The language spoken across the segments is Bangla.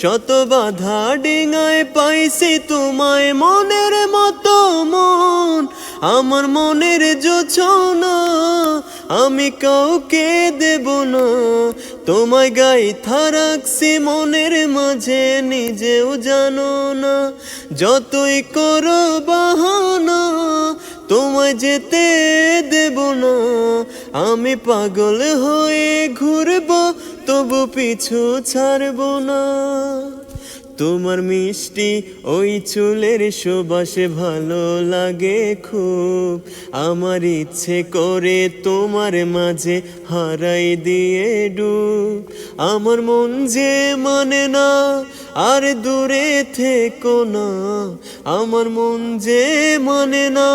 শত বাধা ডিঙায় পাইছি তোমায় মনের মতো মন, আমার মনের জোছনা আমি কাউকে দেব না। তোমায় গাই থারাকছি মনের মাঝে, নিজেও জানো না। যতই করো বাহানা, তোমায় যেতে দেব না। আমি পাগল হয়ে ঘুরব তবু পিছু ছাড়ব না। তোমার মিষ্টি ওই চুলের সুবাসে ভালো লাগে খুব। আমার ইচ্ছে করে তোমার মাঝে হারাই দিয়ে ডুব। আমার মন যে মানে না আর দূরে থেকো না, আমার মন যে মানে না।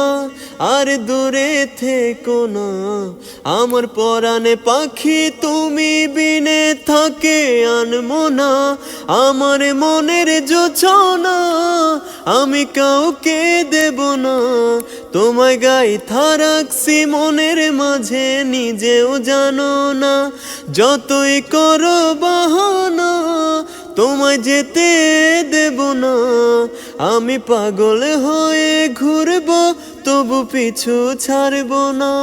আর দূরে থেকো না, আমার পরাণে পাখি তুমি বিনে থাকে আনমো না আমার মনের জোছনা আমি কাউকে দেব না। তোমায় গাই থারাকছি মনের মাঝে, নিজেও জানো না। যতই করো বাহানা তোমায় যেতে দেব না। আমি পাগল হয়ে ঘুরব তবু পিছু ছাড়ব না।